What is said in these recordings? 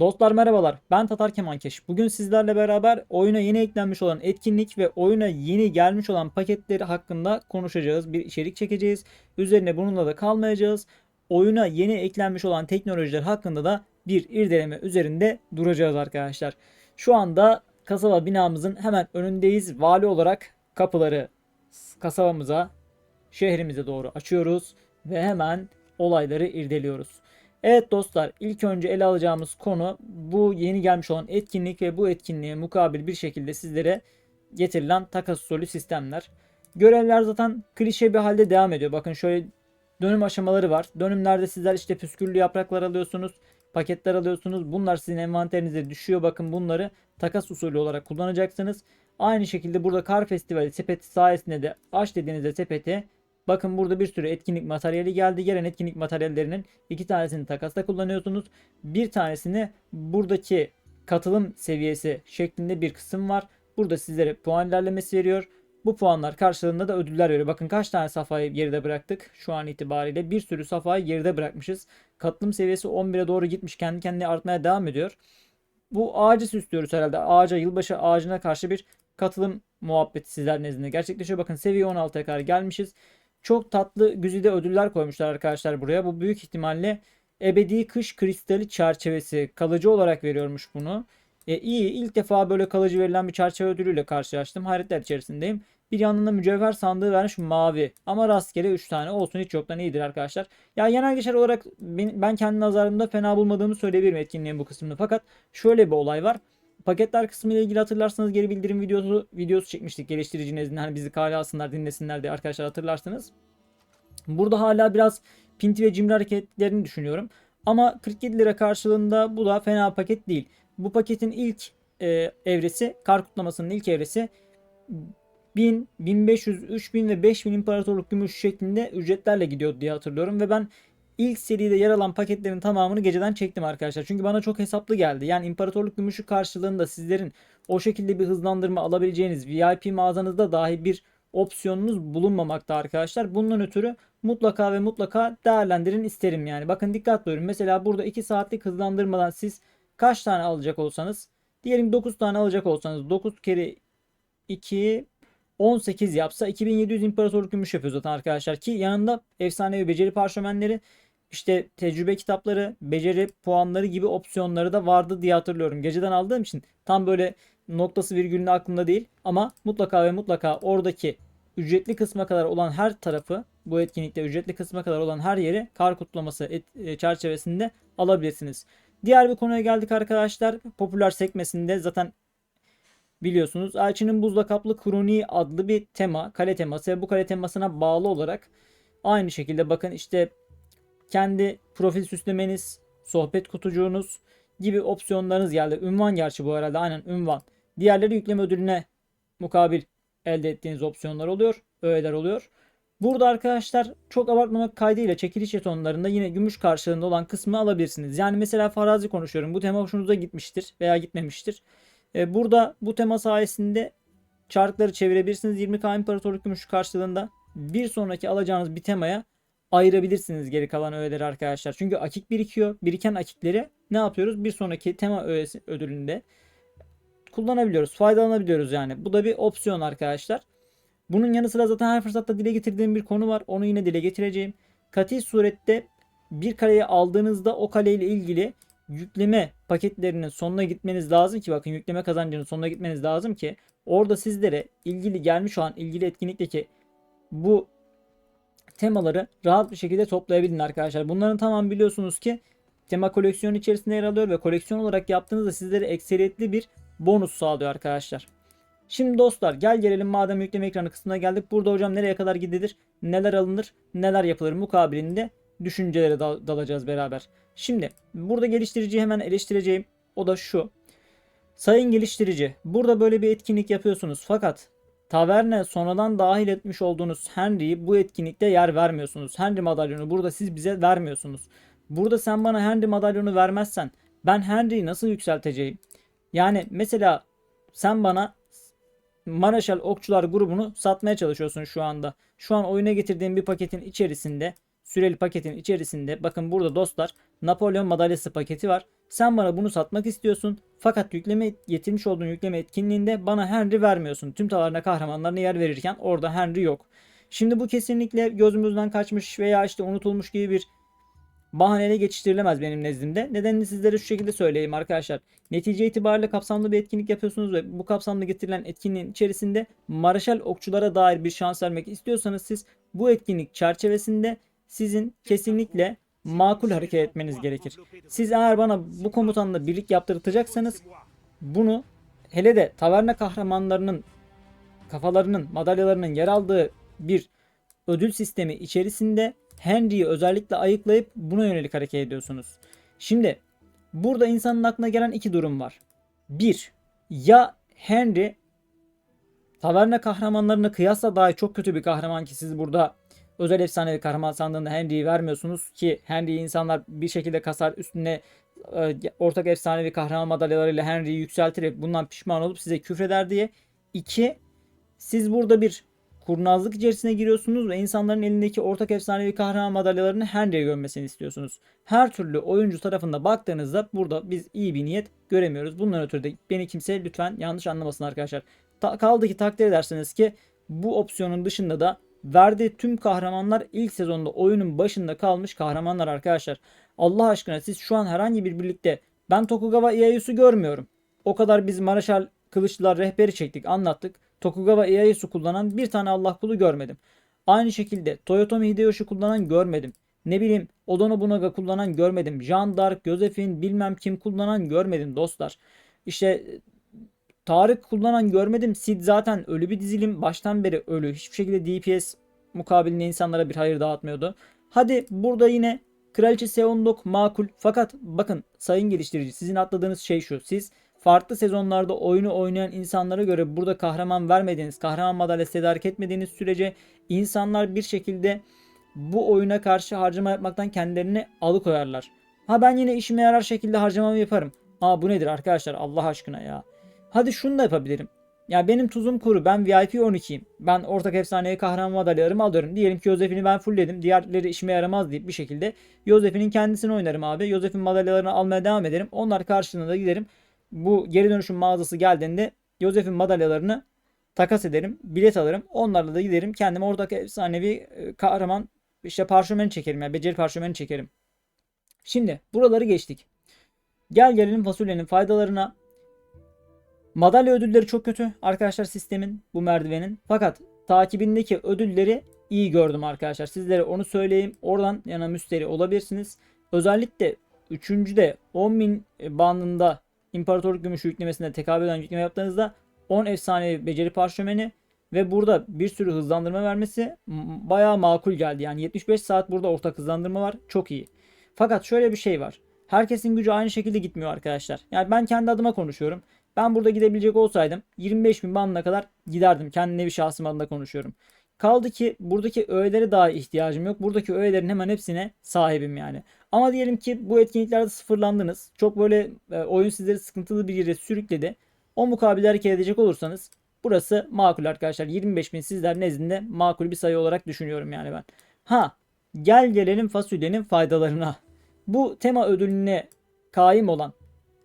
Dostlar merhabalar. Ben Tatar Kemankeş. Bugün sizlerle beraber oyuna yeni eklenmiş olan etkinlik ve oyuna yeni gelmiş olan paketleri hakkında konuşacağız. Bir içerik çekeceğiz. Üzerine bununla da kalmayacağız. Oyuna yeni eklenmiş olan teknolojiler hakkında da bir irdeleme üzerinde duracağız arkadaşlar. Şu anda kasaba binamızın hemen önündeyiz. Vali olarak kapıları kasabamıza, şehrimize doğru açıyoruz ve hemen olayları irdeliyoruz. Evet dostlar ilk önce ele alacağımız konu bu yeni gelmiş olan etkinlik ve bu etkinliğe mukabil bir şekilde sizlere getirilen takas usulü sistemler. Görevler zaten klişe bir halde devam ediyor. Bakın şöyle dönüm aşamaları var. Dönümlerde sizler işte püsküllü yapraklar alıyorsunuz, paketler alıyorsunuz. Bunlar sizin envanterinize düşüyor. Bakın bunları takas usulü olarak kullanacaksınız. Aynı şekilde burada kar festivali sepeti sayesinde de aç dediğinizde sepeti Bakın burada bir sürü etkinlik materyali geldi. Gelen etkinlik materyallerinin iki tanesini takasta kullanıyorsunuz. Bir tanesini buradaki katılım seviyesi şeklinde bir kısım var. Burada sizlere puan ilerlemesi veriyor. Bu puanlar karşılığında da ödüller veriyor. Bakın kaç tane safhayı geride bıraktık. Şu an itibariyle bir sürü safhayı geride bırakmışız. Katılım seviyesi 11'e doğru gitmiş. Kendi kendine artmaya devam ediyor. Bu ağacı süslüyoruz herhalde. Ağaca, yılbaşı ağacına karşı bir katılım muhabbeti sizler nezdinde gerçekleşiyor. Bakın seviye 16'ya kadar gelmişiz. Çok tatlı güzide ödüller koymuşlar arkadaşlar buraya. Bu büyük ihtimalle ebedi kış kristali çerçevesi kalıcı olarak veriyormuş bunu. E, iyi ilk defa böyle kalıcı verilen bir çerçeve ödülüyle karşılaştım. Hayretler içerisindeyim. Bir yanında mücevher sandığı vermiş mavi. Ama rastgele 3 tane olsun hiç yoktan iyidir arkadaşlar. Ya genel geçer olarak ben, ben kendi nazarımda fena bulmadığımı söyleyebilirim etkinliğin bu kısmını. Fakat şöyle bir olay var. Paketler kısmı ile ilgili hatırlarsanız geri bildirim videosu videosu çekmiştik geliştirici nezdinde hani bizi kale alsınlar dinlesinler diye arkadaşlar hatırlarsınız. Burada hala biraz pinti ve cimri hareketlerini düşünüyorum. Ama 47 lira karşılığında bu da fena paket değil. Bu paketin ilk e, evresi, kar kutlamasının ilk evresi 1000, 1500, 3000 ve 5000 imparatorluk gümüş şeklinde ücretlerle gidiyordu diye hatırlıyorum. Ve ben ilk seride yer alan paketlerin tamamını geceden çektim arkadaşlar. Çünkü bana çok hesaplı geldi. Yani imparatorluk gümüşü karşılığında sizlerin o şekilde bir hızlandırma alabileceğiniz VIP mağazanızda dahi bir opsiyonunuz bulunmamakta arkadaşlar. Bundan ötürü mutlaka ve mutlaka değerlendirin isterim yani. Bakın dikkatli olun. Mesela burada 2 saatlik hızlandırmadan siz kaç tane alacak olsanız diyelim 9 tane alacak olsanız 9 kere 2 18 yapsa 2700 imparatorluk gümüş yapıyor zaten arkadaşlar ki yanında efsanevi beceri parşömenleri işte tecrübe kitapları, beceri puanları gibi opsiyonları da vardı diye hatırlıyorum. Geceden aldığım için tam böyle noktası virgülünde aklımda değil ama mutlaka ve mutlaka oradaki ücretli kısma kadar olan her tarafı bu etkinlikte ücretli kısma kadar olan her yeri kar kutlaması et, e, çerçevesinde alabilirsiniz. Diğer bir konuya geldik arkadaşlar. Popüler sekmesinde zaten biliyorsunuz Elçinin Buzla Kaplı Kroniği adlı bir tema, kale teması ve bu kale temasına bağlı olarak aynı şekilde bakın işte kendi profil süslemeniz, sohbet kutucuğunuz gibi opsiyonlarınız geldi. Ünvan gerçi bu arada aynen ünvan. Diğerleri yükleme ödülüne mukabil elde ettiğiniz opsiyonlar oluyor. Öğeler oluyor. Burada arkadaşlar çok abartmamak kaydıyla çekiliş jetonlarında yine gümüş karşılığında olan kısmı alabilirsiniz. Yani mesela farazi konuşuyorum. Bu tema hoşunuza gitmiştir veya gitmemiştir. Ee, burada bu tema sayesinde çarkları çevirebilirsiniz. 20k imparatorluk gümüş karşılığında bir sonraki alacağınız bir temaya ayırabilirsiniz geri kalan öğeleri arkadaşlar. Çünkü akik birikiyor. Biriken akikleri ne yapıyoruz? Bir sonraki tema öğesi ödülünde kullanabiliyoruz. Faydalanabiliyoruz yani. Bu da bir opsiyon arkadaşlar. Bunun yanı sıra zaten her fırsatta dile getirdiğim bir konu var. Onu yine dile getireceğim. Katil surette bir kaleyi aldığınızda o kaleyle ilgili yükleme paketlerinin sonuna gitmeniz lazım ki bakın yükleme kazancının sonuna gitmeniz lazım ki orada sizlere ilgili gelmiş olan ilgili etkinlikteki bu temaları rahat bir şekilde toplayabilin arkadaşlar. Bunların tamam biliyorsunuz ki tema koleksiyonu içerisinde yer alıyor ve koleksiyon olarak yaptığınızda sizlere ekseriyetli bir bonus sağlıyor arkadaşlar. Şimdi dostlar gel gelelim madem yükleme ekranı kısmına geldik. Burada hocam nereye kadar gidilir, neler alınır, neler yapılır mukabilinde düşüncelere dal- dalacağız beraber. Şimdi burada geliştiriciyi hemen eleştireceğim. O da şu. Sayın geliştirici burada böyle bir etkinlik yapıyorsunuz fakat Taverne sonradan dahil etmiş olduğunuz Henry'yi bu etkinlikte yer vermiyorsunuz. Henry madalyonu burada siz bize vermiyorsunuz. Burada sen bana Henry madalyonu vermezsen ben Henry'yi nasıl yükselteceğim? Yani mesela sen bana Maraşal Okçular grubunu satmaya çalışıyorsun şu anda. Şu an oyuna getirdiğim bir paketin içerisinde süreli paketin içerisinde bakın burada dostlar Napolyon madalyası paketi var. Sen bana bunu satmak istiyorsun. Fakat yükleme getirmiş olduğun yükleme etkinliğinde bana Henry vermiyorsun. Tüm tavarına kahramanlarına yer verirken orada Henry yok. Şimdi bu kesinlikle gözümüzden kaçmış veya işte unutulmuş gibi bir bahaneyle geçiştirilemez benim nezdimde. Nedenini sizlere şu şekilde söyleyeyim arkadaşlar. Netice itibariyle kapsamlı bir etkinlik yapıyorsunuz ve bu kapsamda getirilen etkinliğin içerisinde Maraşal okçulara dair bir şans vermek istiyorsanız siz bu etkinlik çerçevesinde sizin kesinlikle makul hareket etmeniz gerekir. Siz eğer bana bu komutanla birlik yaptırtacaksanız bunu hele de taverna kahramanlarının kafalarının madalyalarının yer aldığı bir ödül sistemi içerisinde Henry'yi özellikle ayıklayıp buna yönelik hareket ediyorsunuz. Şimdi burada insanın aklına gelen iki durum var. Bir, ya Henry taverna kahramanlarına kıyasla daha çok kötü bir kahraman ki siz burada özel efsanevi kahraman sandığında Henry'yi vermiyorsunuz ki Henry'yi insanlar bir şekilde kasar üstüne e, ortak efsanevi kahraman madalyalarıyla Henry'yi yükseltir ve bundan pişman olup size küfreder diye. İki, siz burada bir kurnazlık içerisine giriyorsunuz ve insanların elindeki ortak efsanevi kahraman madalyalarını Henry'e gömmesini istiyorsunuz. Her türlü oyuncu tarafında baktığınızda burada biz iyi bir niyet göremiyoruz. Bundan ötürü de beni kimse lütfen yanlış anlamasın arkadaşlar. Ta- kaldı ki takdir edersiniz ki bu opsiyonun dışında da verdiği tüm kahramanlar ilk sezonda oyunun başında kalmış kahramanlar arkadaşlar. Allah aşkına siz şu an herhangi bir birlikte ben Tokugawa Ieyasu'yu görmüyorum. O kadar biz Maraşal Kılıçlılar rehberi çektik anlattık. Tokugawa Ieyasu kullanan bir tane Allah kulu görmedim. Aynı şekilde Toyotomi Hideyoshi kullanan görmedim. Ne bileyim Oda Nobunaga kullanan görmedim. Jean d'Arc, Josephine bilmem kim kullanan görmedim dostlar. İşte Tarık kullanan görmedim. Sid zaten ölü bir dizilim. Baştan beri ölü. Hiçbir şekilde DPS mukabilinde insanlara bir hayır dağıtmıyordu. Hadi burada yine Kraliçe Seondok makul. Fakat bakın sayın geliştirici sizin atladığınız şey şu. Siz farklı sezonlarda oyunu oynayan insanlara göre burada kahraman vermediğiniz, kahraman madalyası tedarik etmediğiniz sürece insanlar bir şekilde bu oyuna karşı harcama yapmaktan kendilerini alıkoyarlar. Ha ben yine işime yarar şekilde harcamamı yaparım. Aa bu nedir arkadaşlar Allah aşkına ya. Hadi şunu da yapabilirim. Ya benim tuzum kuru. Ben VIP 12'yim. Ben ortak efsaneye kahraman madalyalarımı alıyorum. Diyelim ki Yosef'ini ben fullledim. Diğerleri işime yaramaz deyip bir şekilde Yosef'inin kendisini oynarım abi. Yosef'in madalyalarını almaya devam ederim. Onlar karşılığında giderim. Bu geri dönüşüm mağazası geldiğinde Yosef'in madalyalarını takas ederim. Bilet alırım. Onlarla da giderim. Kendime ortak efsanevi e, kahraman işte parşömeni çekerim. Yani beceri parşömeni çekerim. Şimdi buraları geçtik. Gel gelelim fasulyenin faydalarına. Madalya ödülleri çok kötü arkadaşlar sistemin bu merdivenin. Fakat takibindeki ödülleri iyi gördüm arkadaşlar. Sizlere onu söyleyeyim. Oradan yana müşteri olabilirsiniz. Özellikle 3. de 10.000 bandında İmparatorluk Gümüşü yüklemesinde tekabül eden yükleme yaptığınızda 10 efsane beceri parşömeni ve burada bir sürü hızlandırma vermesi bayağı makul geldi. Yani 75 saat burada ortak hızlandırma var. Çok iyi. Fakat şöyle bir şey var. Herkesin gücü aynı şekilde gitmiyor arkadaşlar. Yani ben kendi adıma konuşuyorum. Ben burada gidebilecek olsaydım 25 bin bandına kadar giderdim. Kendi nevi şahsım adına konuşuyorum. Kaldı ki buradaki öğelere daha ihtiyacım yok. Buradaki öğelerin hemen hepsine sahibim yani. Ama diyelim ki bu etkinliklerde sıfırlandınız. Çok böyle e, oyun sizleri sıkıntılı bir yere sürükledi. O mukabilde hareket edecek olursanız burası makul arkadaşlar. 25 bin sizler nezdinde makul bir sayı olarak düşünüyorum yani ben. Ha gel gelelim fasulyenin faydalarına. Bu tema ödülüne kaim olan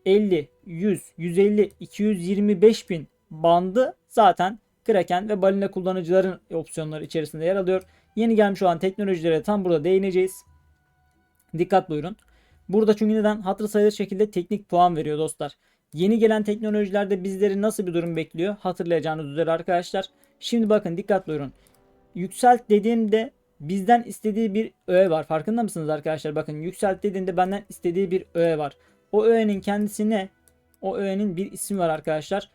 50, 100, 150, 225 bin bandı zaten Kraken ve balina kullanıcıların opsiyonları içerisinde yer alıyor. Yeni gelmiş olan teknolojilere tam burada değineceğiz. Dikkat buyurun. Burada çünkü neden? Hatırı sayılır şekilde teknik puan veriyor dostlar. Yeni gelen teknolojilerde bizleri nasıl bir durum bekliyor? Hatırlayacağınız üzere arkadaşlar. Şimdi bakın dikkat buyurun. Yükselt dediğimde bizden istediği bir öğe var. Farkında mısınız arkadaşlar? Bakın yükselt dediğinde benden istediği bir öğe var. O öğenin kendisi ne? O öğenin bir ismi var arkadaşlar.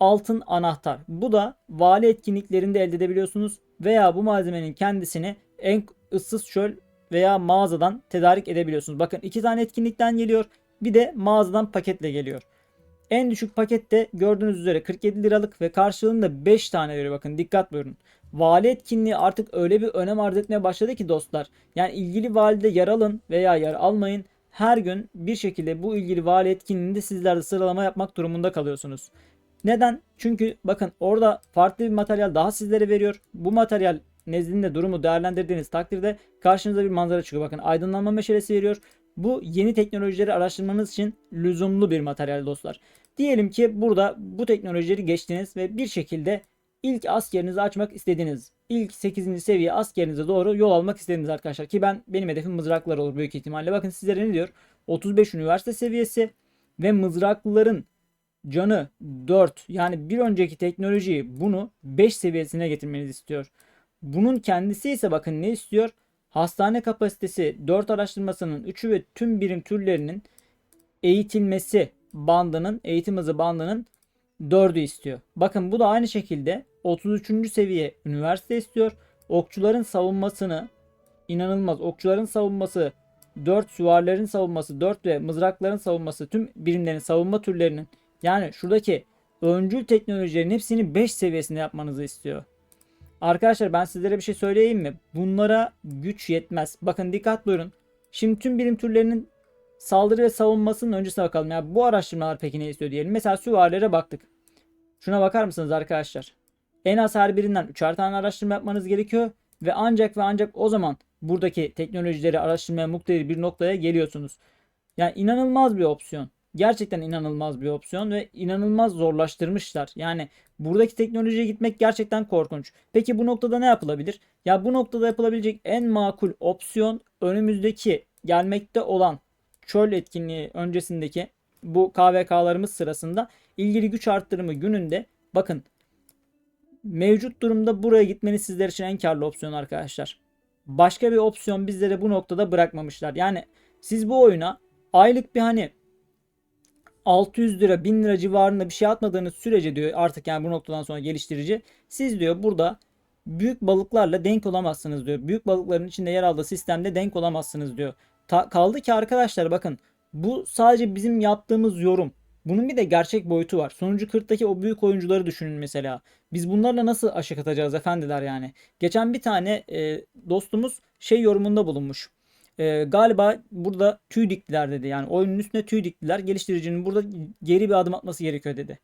Altın anahtar. Bu da vali etkinliklerinde elde edebiliyorsunuz. Veya bu malzemenin kendisini en ıssız çöl veya mağazadan tedarik edebiliyorsunuz. Bakın iki tane etkinlikten geliyor. Bir de mağazadan paketle geliyor. En düşük pakette gördüğünüz üzere 47 liralık ve karşılığında 5 tane veriyor. Bakın dikkat buyurun. Vali etkinliği artık öyle bir önem arz etmeye başladı ki dostlar. Yani ilgili valide yer alın veya yer almayın. Her gün bir şekilde bu ilgili vali etkinliğinde sizler de sıralama yapmak durumunda kalıyorsunuz. Neden? Çünkü bakın orada farklı bir materyal daha sizlere veriyor. Bu materyal nezdinde durumu değerlendirdiğiniz takdirde karşınıza bir manzara çıkıyor. Bakın aydınlanma meşalesi veriyor. Bu yeni teknolojileri araştırmanız için lüzumlu bir materyal dostlar. Diyelim ki burada bu teknolojileri geçtiniz ve bir şekilde ilk askerinizi açmak istediniz. İlk 8. seviye askerinize doğru yol almak istediniz arkadaşlar. Ki ben benim hedefim mızraklar olur büyük ihtimalle. Bakın sizlere ne diyor? 35 üniversite seviyesi ve mızraklıların canı 4 yani bir önceki teknolojiyi bunu 5 seviyesine getirmenizi istiyor. Bunun kendisi ise bakın ne istiyor? Hastane kapasitesi 4 araştırmasının 3'ü ve tüm birim türlerinin eğitilmesi bandının eğitim hızı bandının 4'ü istiyor. Bakın bu da aynı şekilde 33. seviye üniversite istiyor. Okçuların savunmasını inanılmaz. Okçuların savunması 4, süvarilerin savunması 4 ve mızrakların savunması tüm birimlerin savunma türlerinin yani şuradaki öncül teknolojilerin hepsini 5 seviyesinde yapmanızı istiyor. Arkadaşlar ben sizlere bir şey söyleyeyim mi? Bunlara güç yetmez. Bakın dikkat buyurun. Şimdi tüm birim türlerinin saldırı ve savunmasının öncesine bakalım. Ya bu araştırmalar peki ne istiyor diyelim. Mesela süvarilere baktık. Şuna bakar mısınız arkadaşlar? En az her birinden 3'er tane araştırma yapmanız gerekiyor. Ve ancak ve ancak o zaman buradaki teknolojileri araştırmaya muktedir bir noktaya geliyorsunuz. Yani inanılmaz bir opsiyon. Gerçekten inanılmaz bir opsiyon ve inanılmaz zorlaştırmışlar. Yani buradaki teknolojiye gitmek gerçekten korkunç. Peki bu noktada ne yapılabilir? Ya bu noktada yapılabilecek en makul opsiyon önümüzdeki gelmekte olan çöl etkinliği öncesindeki bu KVK'larımız sırasında ilgili güç arttırımı gününde bakın mevcut durumda buraya gitmeniz sizler için en karlı opsiyon arkadaşlar. Başka bir opsiyon bizlere bu noktada bırakmamışlar. Yani siz bu oyuna aylık bir hani 600 lira 1000 lira civarında bir şey atmadığınız sürece diyor artık yani bu noktadan sonra geliştirici siz diyor burada büyük balıklarla denk olamazsınız diyor. Büyük balıkların içinde yer aldığı sistemde denk olamazsınız diyor. Ta- kaldı ki arkadaşlar bakın bu sadece bizim yaptığımız yorum. Bunun bir de gerçek boyutu var. Sonuncu 40'taki o büyük oyuncuları düşünün mesela. Biz bunlarla nasıl aşık atacağız efendiler yani. Geçen bir tane e, dostumuz şey yorumunda bulunmuş. E, galiba burada tüy diktiler dedi. Yani oyunun üstüne tüy diktiler. Geliştiricinin burada geri bir adım atması gerekiyor dedi.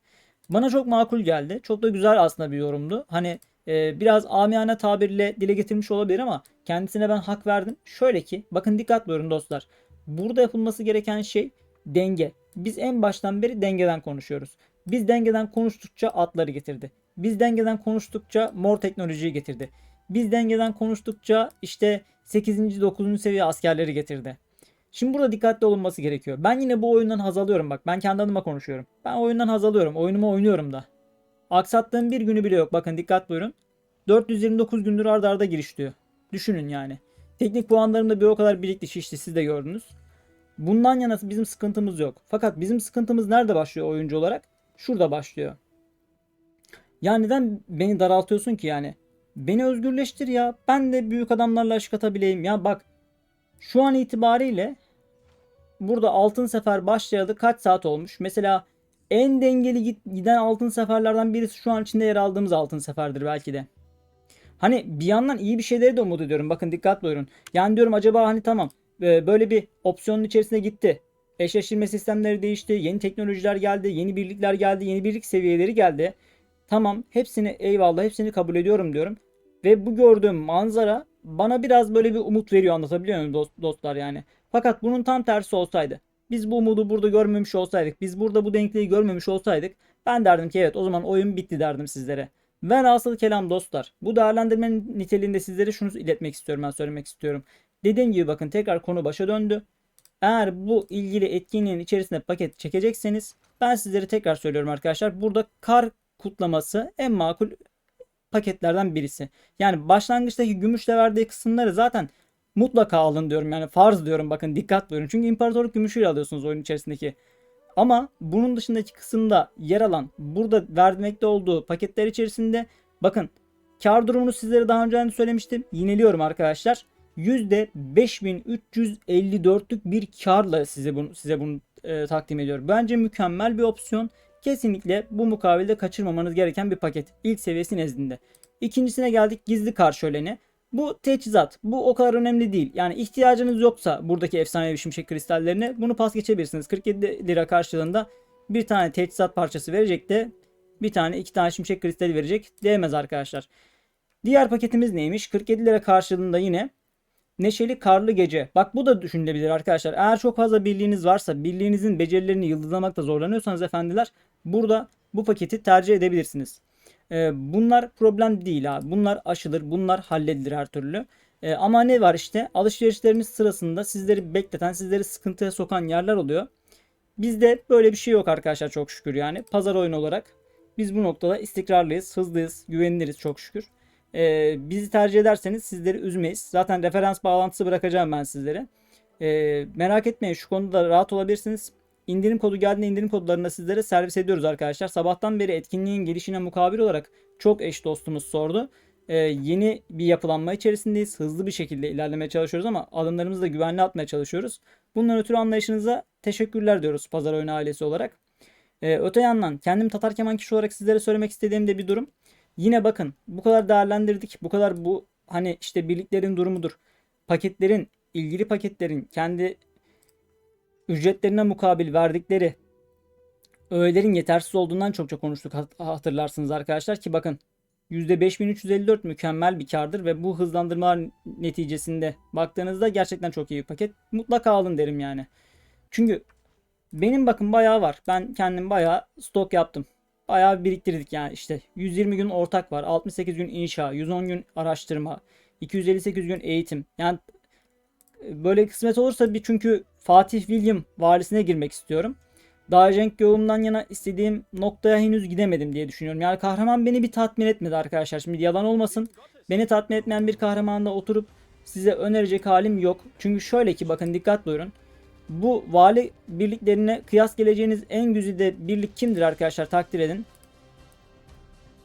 Bana çok makul geldi. Çok da güzel aslında bir yorumdu. Hani e, biraz amiyane tabirle dile getirmiş olabilir ama kendisine ben hak verdim. Şöyle ki bakın dikkat buyurun dostlar. Burada yapılması gereken şey denge. Biz en baştan beri dengeden konuşuyoruz. Biz dengeden konuştukça atları getirdi. Biz dengeden konuştukça mor teknolojiyi getirdi. Biz dengeden konuştukça işte 8. 9. seviye askerleri getirdi. Şimdi burada dikkatli olunması gerekiyor. Ben yine bu oyundan haz alıyorum bak. Ben kendi adıma konuşuyorum. Ben oyundan haz alıyorum. Oyunumu oynuyorum da. Aksattığım bir günü bile yok. Bakın dikkat buyurun. 429 gündür arda arda giriş diyor. Düşünün yani. Teknik puanlarım da bir o kadar birikti şişti siz de gördünüz. Bundan yana bizim sıkıntımız yok. Fakat bizim sıkıntımız nerede başlıyor oyuncu olarak? Şurada başlıyor. Ya neden beni daraltıyorsun ki yani? Beni özgürleştir ya. Ben de büyük adamlarla aşık atabileyim. Ya bak şu an itibariyle burada altın sefer başlayalı kaç saat olmuş? Mesela en dengeli giden altın seferlerden birisi şu an içinde yer aldığımız altın seferdir belki de. Hani bir yandan iyi bir şeyleri de umut ediyorum. Bakın dikkat buyurun. Yani diyorum acaba hani tamam böyle bir opsiyonun içerisine gitti. Eşleştirme sistemleri değişti. Yeni teknolojiler geldi. Yeni birlikler geldi. Yeni birlik seviyeleri geldi. Tamam hepsini eyvallah hepsini kabul ediyorum diyorum. Ve bu gördüğüm manzara bana biraz böyle bir umut veriyor anlatabiliyor muyum dost, dostlar yani. Fakat bunun tam tersi olsaydı. Biz bu umudu burada görmemiş olsaydık. Biz burada bu denkliği görmemiş olsaydık. Ben derdim ki evet o zaman oyun bitti derdim sizlere. Ben asıl kelam dostlar. Bu değerlendirmenin niteliğinde sizlere şunu iletmek istiyorum ben söylemek istiyorum. Dediğim gibi bakın tekrar konu başa döndü. Eğer bu ilgili etkinliğin içerisinde paket çekecekseniz ben sizlere tekrar söylüyorum arkadaşlar. Burada kar kutlaması en makul paketlerden birisi. Yani başlangıçtaki gümüşle verdiği kısımları zaten mutlaka alın diyorum. Yani farz diyorum bakın dikkat buyurun. Çünkü imparatorluk gümüşüyle alıyorsunuz oyun içerisindeki. Ama bunun dışındaki kısımda yer alan burada vermekte olduğu paketler içerisinde bakın kar durumunu sizlere daha önce söylemiştim. Yineliyorum arkadaşlar. %5354'lük bir karla size bunu size bunu e, takdim ediyorum. Bence mükemmel bir opsiyon. Kesinlikle bu mukavelede kaçırmamanız gereken bir paket. İlk seviyesi nezdinde. İkincisine geldik gizli kar şöleni. Bu teçhizat. Bu o kadar önemli değil. Yani ihtiyacınız yoksa buradaki efsanevi şimşek kristallerine bunu pas geçebilirsiniz. 47 lira karşılığında bir tane teçhizat parçası verecek de bir tane iki tane şimşek kristali verecek. Değmez arkadaşlar. Diğer paketimiz neymiş? 47 lira karşılığında yine Neşeli Karlı Gece. Bak bu da düşünülebilir arkadaşlar. Eğer çok fazla birliğiniz varsa, birliğinizin becerilerini yıldızlamakta zorlanıyorsanız efendiler burada bu paketi tercih edebilirsiniz. Ee, bunlar problem değil abi. Bunlar aşılır, bunlar halledilir her türlü. Ee, ama ne var işte alışverişleriniz sırasında sizleri bekleten, sizleri sıkıntıya sokan yerler oluyor. Bizde böyle bir şey yok arkadaşlar çok şükür yani. Pazar oyunu olarak biz bu noktada istikrarlıyız, hızlıyız, güveniliriz çok şükür. Ee, bizi tercih ederseniz sizleri üzmeyiz. Zaten referans bağlantısı bırakacağım ben sizlere. Ee, merak etmeyin şu konuda rahat olabilirsiniz. İndirim kodu geldiğinde indirim kodlarını sizlere servis ediyoruz arkadaşlar. Sabahtan beri etkinliğin gelişine mukabil olarak çok eş dostumuz sordu. Ee, yeni bir yapılanma içerisindeyiz. Hızlı bir şekilde ilerlemeye çalışıyoruz ama adımlarımızı da güvenli atmaya çalışıyoruz. Bundan ötürü anlayışınıza teşekkürler diyoruz Pazar Oyunu ailesi olarak. Ee, öte yandan kendim Tatar Keman kişi olarak sizlere söylemek istediğim de bir durum. Yine bakın bu kadar değerlendirdik. Bu kadar bu hani işte birliklerin durumudur. Paketlerin, ilgili paketlerin kendi ücretlerine mukabil verdikleri öğelerin yetersiz olduğundan çok çok konuştuk hat- hatırlarsınız arkadaşlar ki bakın %5354 mükemmel bir kardır ve bu hızlandırmalar neticesinde baktığınızda gerçekten çok iyi bir paket. Mutlaka alın derim yani. Çünkü benim bakın bayağı var. Ben kendim bayağı stok yaptım. Bayağı biriktirdik yani işte 120 gün ortak var, 68 gün inşa, 110 gün araştırma, 258 gün eğitim. Yani böyle kısmet olursa bir çünkü Fatih William valisine girmek istiyorum. Daha Cenk Yoğum'dan yana istediğim noktaya henüz gidemedim diye düşünüyorum. Yani kahraman beni bir tatmin etmedi arkadaşlar. Şimdi yalan olmasın. Beni tatmin etmeyen bir kahramanla oturup size önerecek halim yok. Çünkü şöyle ki bakın dikkat buyurun. Bu vali birliklerine kıyas geleceğiniz en güzide birlik kimdir arkadaşlar takdir edin.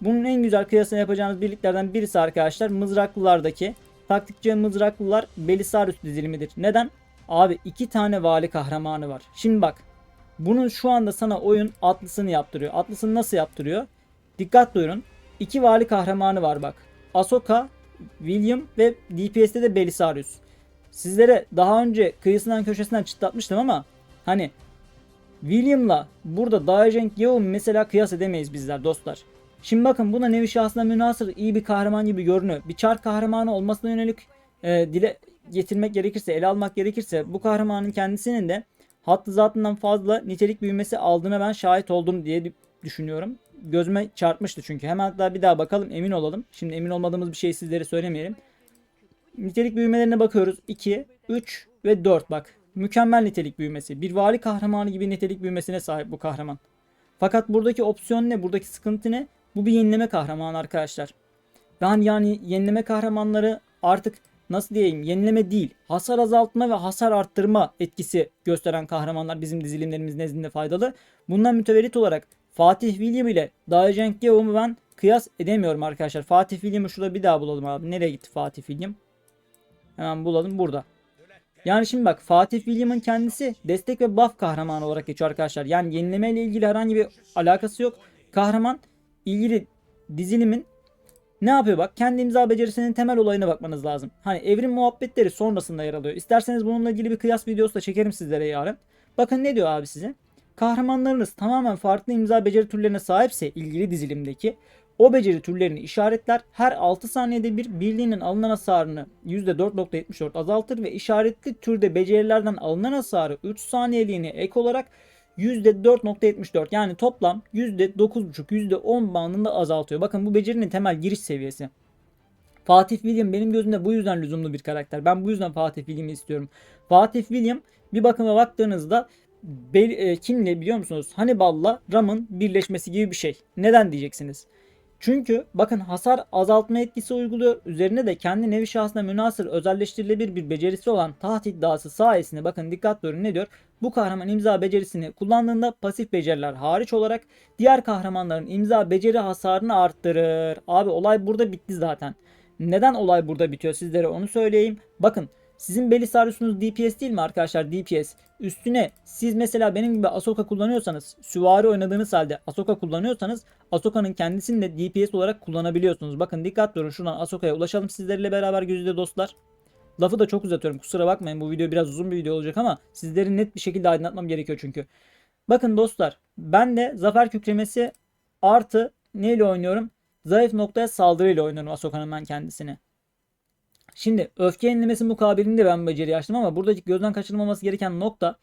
Bunun en güzel kıyasını yapacağınız birliklerden birisi arkadaşlar mızraklılardaki taktikçi mızraklılar Belisarius dizilimidir. Neden? Abi iki tane vali kahramanı var. Şimdi bak bunun şu anda sana oyun atlısını yaptırıyor. Atlısını nasıl yaptırıyor? Dikkat duyurun. İki vali kahramanı var bak. Ahsoka, William ve DPS'te de Belisarius. Sizlere daha önce kıyısından köşesinden çıtlatmıştım ama hani William'la burada Daejenk Yeoh'u mesela kıyas edemeyiz bizler dostlar. Şimdi bakın buna nevi şahsına münasır iyi bir kahraman gibi görünüyor. Bir çar kahramanı olmasına yönelik e, dile getirmek gerekirse, ele almak gerekirse bu kahramanın kendisinin de hattı zatından fazla nitelik büyümesi aldığına ben şahit oldum diye düşünüyorum. Gözüme çarpmıştı çünkü. Hemen hatta bir daha bakalım emin olalım. Şimdi emin olmadığımız bir şey sizlere söylemeyelim. Nitelik büyümelerine bakıyoruz. 2, 3 ve 4 bak. Mükemmel nitelik büyümesi. Bir vali kahramanı gibi nitelik büyümesine sahip bu kahraman. Fakat buradaki opsiyon ne? Buradaki sıkıntı ne? Bu bir yenileme kahramanı arkadaşlar. Ben yani yenileme kahramanları artık nasıl diyeyim yenileme değil hasar azaltma ve hasar arttırma etkisi gösteren kahramanlar bizim dizilimlerimiz nezdinde faydalı. Bundan mütevellit olarak Fatih William ile Daejenk Geo'mu ben kıyas edemiyorum arkadaşlar. Fatih William'ı şurada bir daha bulalım abi. Nereye gitti Fatih William? Hemen bulalım burada. Yani şimdi bak Fatih William'ın kendisi destek ve buff kahramanı olarak geçiyor arkadaşlar. Yani yenileme ile ilgili herhangi bir alakası yok. Kahraman ilgili dizilimin ne yapıyor bak kendi imza becerisinin temel olayına bakmanız lazım. Hani evrim muhabbetleri sonrasında yer alıyor. İsterseniz bununla ilgili bir kıyas videosu da çekerim sizlere yarın. Bakın ne diyor abi size? Kahramanlarınız tamamen farklı imza beceri türlerine sahipse ilgili dizilimdeki o beceri türlerini işaretler her 6 saniyede bir birliğinin alınan hasarını %4.74 azaltır ve işaretli türde becerilerden alınan hasarı 3 saniyeliğine ek olarak %4.74 yani toplam %9.5 %10 bandında azaltıyor. Bakın bu becerinin temel giriş seviyesi. Fatih William benim gözümde bu yüzden lüzumlu bir karakter. Ben bu yüzden Fatih William'i istiyorum. Fatih William bir bakıma baktığınızda be, e, kimle biliyor musunuz? Hannibal'la Ram'ın birleşmesi gibi bir şey. Neden diyeceksiniz? Çünkü bakın hasar azaltma etkisi uyguluyor. Üzerine de kendi nevi şahsına münasır özelleştirilebilir bir becerisi olan taht iddiası sayesinde bakın dikkat buyurun ne diyor? Bu kahraman imza becerisini kullandığında pasif beceriler hariç olarak diğer kahramanların imza beceri hasarını arttırır. Abi olay burada bitti zaten. Neden olay burada bitiyor sizlere onu söyleyeyim. Bakın sizin Belisarius'unuz DPS değil mi arkadaşlar DPS? Üstüne siz mesela benim gibi Ahsoka kullanıyorsanız, süvari oynadığınız halde Ahsoka kullanıyorsanız Ahsoka'nın kendisini de DPS olarak kullanabiliyorsunuz. Bakın dikkat durun şuradan Ahsoka'ya ulaşalım sizlerle beraber gözüde dostlar. Lafı da çok uzatıyorum kusura bakmayın bu video biraz uzun bir video olacak ama sizleri net bir şekilde aydınlatmam gerekiyor çünkü. Bakın dostlar ben de zafer kükremesi artı neyle oynuyorum? zayıf noktaya saldırıyla oynarım Ahsoka'nın ben kendisini. Şimdi öfke yenilemesi mukabilinde ben bu beceriyi açtım ama buradaki gözden kaçırılmaması gereken nokta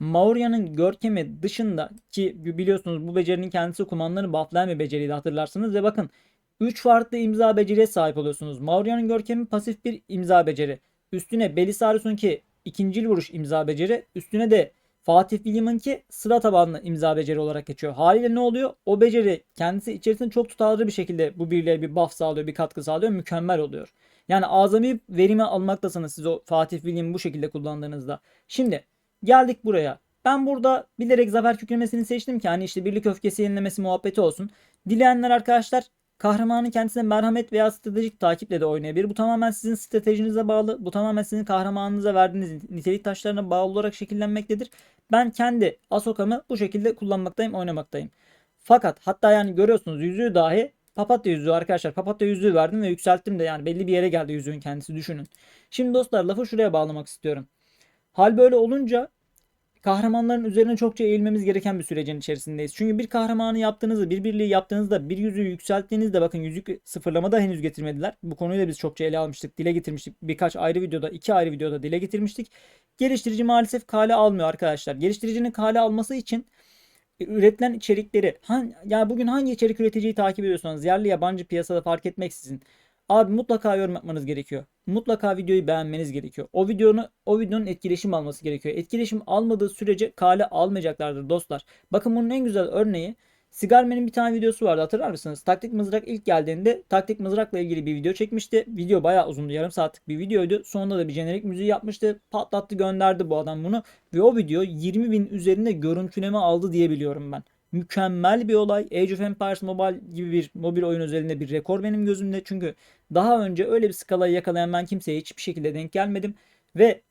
Maurya'nın görkemi dışında ki biliyorsunuz bu becerinin kendisi kumandanı bufflayan bir beceriydi hatırlarsınız ve bakın 3 farklı imza beceriye sahip oluyorsunuz. Maurya'nın görkemi pasif bir imza beceri. Üstüne Belisarius'un ki ikincil vuruş imza beceri. Üstüne de Fatih William'ın ki sıra tabanlı imza beceri olarak geçiyor. Haliyle ne oluyor? O beceri kendisi içerisinde çok tutarlı bir şekilde bu birliğe bir buff sağlıyor, bir katkı sağlıyor. Mükemmel oluyor. Yani azami verimi almaktasınız siz o Fatih William'ı bu şekilde kullandığınızda. Şimdi geldik buraya. Ben burada bilerek zafer kükremesini seçtim ki hani işte birlik öfkesi yenilemesi muhabbeti olsun. Dileyenler arkadaşlar kahramanın kendisine merhamet veya stratejik takiple de oynayabilir. Bu tamamen sizin stratejinize bağlı. Bu tamamen sizin kahramanınıza verdiğiniz nitelik taşlarına bağlı olarak şekillenmektedir. Ben kendi Asoka'mı bu şekilde kullanmaktayım, oynamaktayım. Fakat hatta yani görüyorsunuz yüzüğü dahi papatya yüzüğü arkadaşlar. Papatya yüzüğü verdim ve yükselttim de yani belli bir yere geldi yüzüğün kendisi düşünün. Şimdi dostlar lafı şuraya bağlamak istiyorum. Hal böyle olunca kahramanların üzerine çokça eğilmemiz gereken bir sürecin içerisindeyiz. Çünkü bir kahramanı yaptığınızda, bir birliği yaptığınızda, bir yüzüğü yükselttiğinizde bakın yüzük sıfırlamada henüz getirmediler. Bu konuyu da biz çokça ele almıştık, dile getirmiştik. Birkaç ayrı videoda, iki ayrı videoda dile getirmiştik. Geliştirici maalesef kale almıyor arkadaşlar. Geliştiricinin kale alması için üretilen içerikleri han, yani bugün hangi içerik üreticiyi takip ediyorsanız yerli yabancı piyasada fark etmeksizin abi mutlaka yorum yapmanız gerekiyor. Mutlaka videoyu beğenmeniz gerekiyor. O videonun o videonun etkileşim alması gerekiyor. Etkileşim almadığı sürece kale almayacaklardır dostlar. Bakın bunun en güzel örneği Sigarmen'in bir tane videosu vardı hatırlar mısınız? Taktik mızrak ilk geldiğinde taktik mızrakla ilgili bir video çekmişti. Video bayağı uzundu. Yarım saatlik bir videoydu. Sonunda da bir jenerik müziği yapmıştı. Patlattı gönderdi bu adam bunu. Ve o video 20 bin üzerinde görüntüleme aldı diye biliyorum ben. Mükemmel bir olay. Age of Empires Mobile gibi bir mobil oyun özelinde bir rekor benim gözümde. Çünkü daha önce öyle bir skalayı yakalayan ben kimseye hiçbir şekilde denk gelmedim. Ve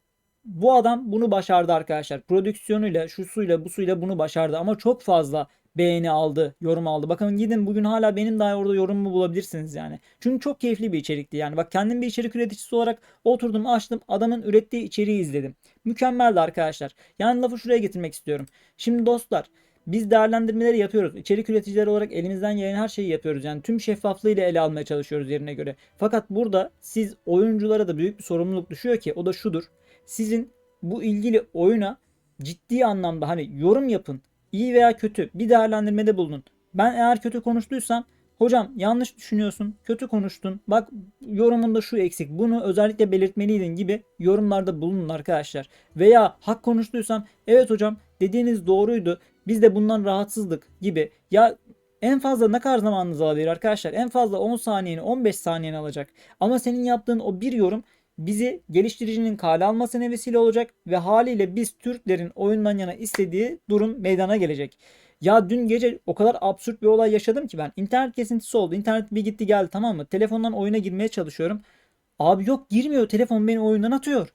bu adam bunu başardı arkadaşlar. Prodüksiyonuyla, şu suyla, bu suyla bunu başardı. Ama çok fazla beğeni aldı, yorum aldı. Bakın gidin bugün hala benim dahi orada yorumumu bulabilirsiniz yani. Çünkü çok keyifli bir içerikti yani. Bak kendim bir içerik üreticisi olarak oturdum, açtım, adamın ürettiği içeriği izledim. Mükemmeldi arkadaşlar. Yani lafı şuraya getirmek istiyorum. Şimdi dostlar, biz değerlendirmeleri yapıyoruz. İçerik üreticileri olarak elimizden gelen her şeyi yapıyoruz. Yani tüm şeffaflığıyla ele almaya çalışıyoruz yerine göre. Fakat burada siz oyunculara da büyük bir sorumluluk düşüyor ki o da şudur. Sizin bu ilgili oyuna ciddi anlamda hani yorum yapın iyi veya kötü bir değerlendirmede bulunun. Ben eğer kötü konuştuysam hocam yanlış düşünüyorsun, kötü konuştun, bak yorumunda şu eksik, bunu özellikle belirtmeliydin gibi yorumlarda bulunun arkadaşlar. Veya hak konuştuysam evet hocam dediğiniz doğruydu, biz de bundan rahatsızlık gibi. Ya en fazla ne kadar zamanınız alabilir arkadaşlar? En fazla 10 saniyeni 15 saniyeni alacak. Ama senin yaptığın o bir yorum bizi geliştiricinin kale almasına vesile olacak ve haliyle biz Türklerin oyundan yana istediği durum meydana gelecek. Ya dün gece o kadar absürt bir olay yaşadım ki ben. İnternet kesintisi oldu. İnternet bir gitti geldi tamam mı? Telefondan oyuna girmeye çalışıyorum. Abi yok girmiyor. Telefon beni oyundan atıyor.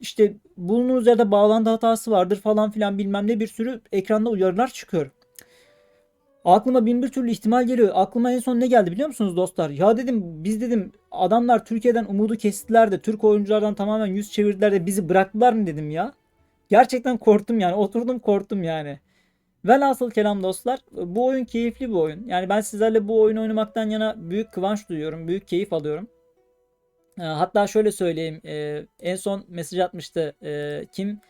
İşte bulunduğunuz yerde bağlantı hatası vardır falan filan bilmem ne bir sürü ekranda uyarılar çıkıyor. Aklıma bin bir türlü ihtimal geliyor. Aklıma en son ne geldi biliyor musunuz dostlar? Ya dedim biz dedim adamlar Türkiye'den umudu kestiler de Türk oyunculardan tamamen yüz çevirdiler de bizi bıraktılar mı dedim ya. Gerçekten korktum yani. Oturdum korktum yani. Velhasıl kelam dostlar bu oyun keyifli bir oyun. Yani ben sizlerle bu oyunu oynamaktan yana büyük kıvanç duyuyorum. Büyük keyif alıyorum. Ee, hatta şöyle söyleyeyim. Ee, en son mesaj atmıştı. Ee, kim?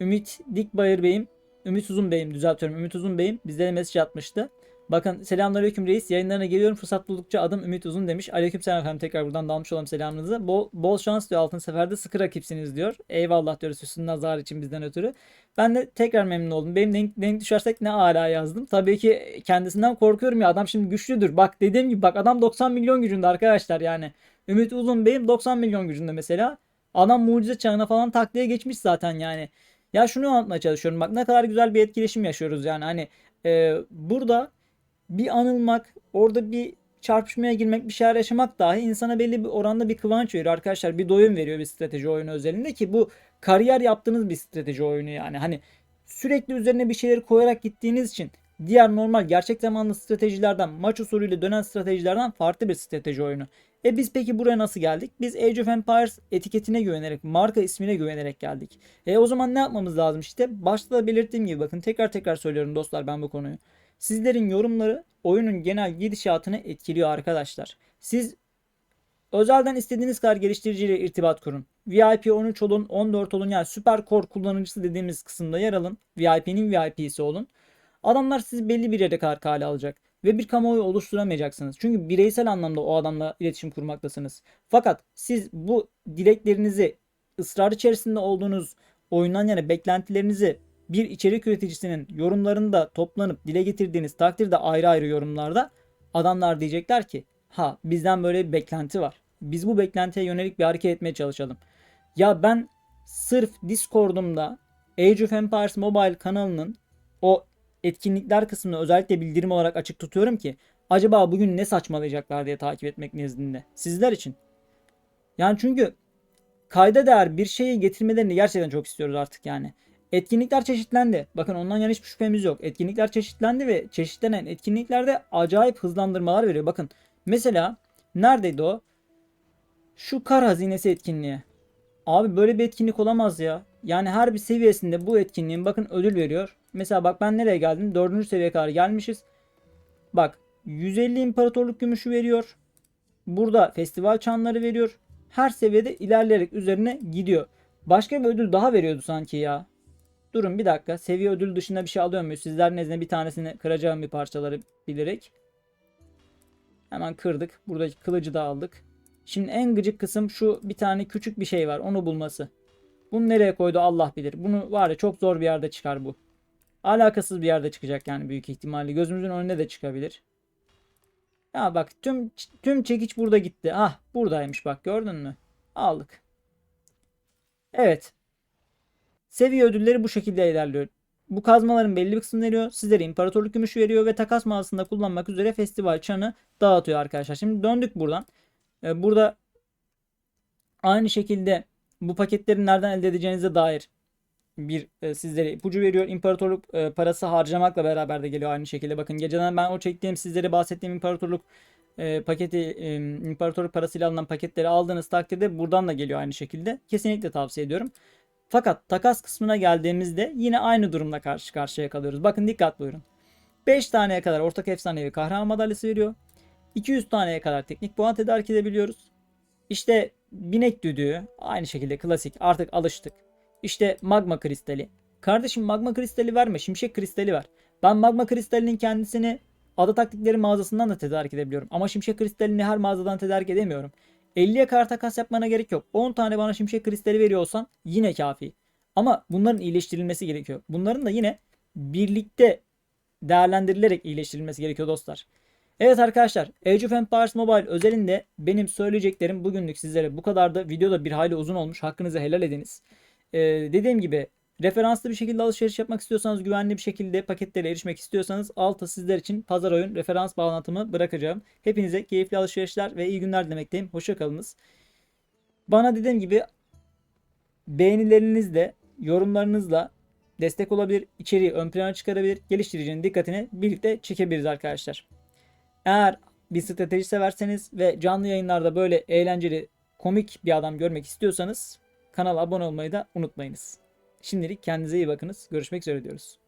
Ümit Dikbayır Bey'im. Ümit Uzun Bey'im düzeltiyorum. Ümit Uzun Bey'im bizlere mesaj atmıştı. Bakın selamünaleyküm reis. Yayınlarına geliyorum. Fırsat buldukça adım Ümit Uzun demiş. Aleyküm selam efendim. Tekrar buradan dalmış olalım selamınızı. Bol, bol şans diyor altın seferde. Sıkı rakipsiniz diyor. Eyvallah diyoruz Hüsnü Nazar için bizden ötürü. Ben de tekrar memnun oldum. Benim denk, denk düşersek ne ala yazdım. Tabii ki kendisinden korkuyorum ya. Adam şimdi güçlüdür. Bak dediğim gibi bak adam 90 milyon gücünde arkadaşlar yani. Ümit Uzun Bey'im 90 milyon gücünde mesela. Adam mucize çağına falan takliye geçmiş zaten yani. Ya şunu anlatmaya çalışıyorum. Bak ne kadar güzel bir etkileşim yaşıyoruz yani. Hani e, burada bir anılmak, orada bir çarpışmaya girmek, bir şeyler yaşamak dahi insana belli bir oranda bir kıvanç veriyor arkadaşlar. Bir doyum veriyor bir strateji oyunu özelinde ki bu kariyer yaptığınız bir strateji oyunu yani. Hani sürekli üzerine bir şeyleri koyarak gittiğiniz için diğer normal gerçek zamanlı stratejilerden, maç usulüyle dönen stratejilerden farklı bir strateji oyunu. E biz peki buraya nasıl geldik? Biz Age of Empires etiketine güvenerek, marka ismine güvenerek geldik. E o zaman ne yapmamız lazım işte? Başta da belirttiğim gibi bakın tekrar tekrar söylüyorum dostlar ben bu konuyu. Sizlerin yorumları oyunun genel gidişatını etkiliyor arkadaşlar. Siz özelden istediğiniz kadar geliştiriciyle irtibat kurun. VIP 13 olun, 14 olun yani süper core kullanıcısı dediğimiz kısımda yer alın. VIP'nin VIP'si olun. Adamlar sizi belli bir yere kadar kale alacak ve bir kamuoyu oluşturamayacaksınız. Çünkü bireysel anlamda o adamla iletişim kurmaktasınız. Fakat siz bu dileklerinizi ısrar içerisinde olduğunuz oyundan yana beklentilerinizi bir içerik üreticisinin yorumlarında toplanıp dile getirdiğiniz takdirde ayrı ayrı yorumlarda adamlar diyecekler ki ha bizden böyle bir beklenti var. Biz bu beklentiye yönelik bir hareket etmeye çalışalım. Ya ben sırf Discord'umda Age of Empires Mobile kanalının o etkinlikler kısmını özellikle bildirim olarak açık tutuyorum ki acaba bugün ne saçmalayacaklar diye takip etmek nezdinde. Sizler için. Yani çünkü kayda değer bir şeyi getirmelerini gerçekten çok istiyoruz artık yani. Etkinlikler çeşitlendi. Bakın ondan yana hiçbir şüphemiz yok. Etkinlikler çeşitlendi ve çeşitlenen etkinliklerde acayip hızlandırmalar veriyor. Bakın mesela neredeydi o? Şu kar hazinesi etkinliği. Abi böyle bir etkinlik olamaz ya. Yani her bir seviyesinde bu etkinliğin bakın ödül veriyor. Mesela bak ben nereye geldim? Dördüncü seviyeye kadar gelmişiz. Bak 150 imparatorluk gümüşü veriyor. Burada festival çanları veriyor. Her seviyede ilerleyerek üzerine gidiyor. Başka bir ödül daha veriyordu sanki ya. Durun bir dakika. Seviye ödül dışında bir şey alıyor muyuz? Sizler nezdinde bir tanesini kıracağım bir parçaları bilerek. Hemen kırdık. Buradaki kılıcı da aldık. Şimdi en gıcık kısım şu bir tane küçük bir şey var. Onu bulması. Bunu nereye koydu Allah bilir. Bunu var ya çok zor bir yerde çıkar bu. Alakasız bir yerde çıkacak yani büyük ihtimalle. Gözümüzün önünde de çıkabilir. Ya bak tüm tüm çekiç burada gitti. Ah buradaymış bak gördün mü? Aldık. Evet. Seviye ödülleri bu şekilde ilerliyor. Bu kazmaların belli bir kısmını veriyor. Sizlere imparatorluk gümüşü veriyor ve takas mağazasında kullanmak üzere festival çanı dağıtıyor arkadaşlar. Şimdi döndük buradan. Ee, burada aynı şekilde bu paketleri nereden elde edeceğinize dair bir e, sizlere ipucu veriyor. İmparatorluk e, parası harcamakla beraber de geliyor aynı şekilde. Bakın geceden ben o çektiğim sizlere bahsettiğim imparatorluk e, paketi e, imparatorluk parasıyla alınan paketleri aldığınız takdirde buradan da geliyor aynı şekilde. Kesinlikle tavsiye ediyorum. Fakat takas kısmına geldiğimizde yine aynı durumla karşı karşıya kalıyoruz. Bakın dikkat buyurun. 5 taneye kadar ortak efsanevi kahraman madalyası veriyor. 200 taneye kadar teknik puan tedarik edebiliyoruz. İşte binek düdüğü aynı şekilde klasik artık alıştık. İşte magma kristali. Kardeşim magma kristali verme şimşek kristali ver. Ben magma kristalinin kendisini ada taktikleri mağazasından da tedarik edebiliyorum. Ama şimşek kristalini her mağazadan tedarik edemiyorum. 50'ye kadar takas yapmana gerek yok. 10 tane bana şimşek kristali veriyorsan yine kafi. Ama bunların iyileştirilmesi gerekiyor. Bunların da yine birlikte değerlendirilerek iyileştirilmesi gerekiyor dostlar. Evet arkadaşlar Age of Empires Mobile özelinde benim söyleyeceklerim bugünlük sizlere bu kadar da video da bir hayli uzun olmuş. Hakkınızı helal ediniz. Ee, dediğim gibi referanslı bir şekilde alışveriş yapmak istiyorsanız güvenli bir şekilde paketlere erişmek istiyorsanız alta sizler için pazar oyun referans bağlantımı bırakacağım. Hepinize keyifli alışverişler ve iyi günler dilemekteyim. Hoşçakalınız. Bana dediğim gibi beğenilerinizle, yorumlarınızla destek olabilir, içeriği ön plana çıkarabilir, geliştiricinin dikkatini birlikte çekebiliriz arkadaşlar. Eğer bir strateji severseniz ve canlı yayınlarda böyle eğlenceli, komik bir adam görmek istiyorsanız kanala abone olmayı da unutmayınız. Şimdilik kendinize iyi bakınız. Görüşmek üzere diyoruz.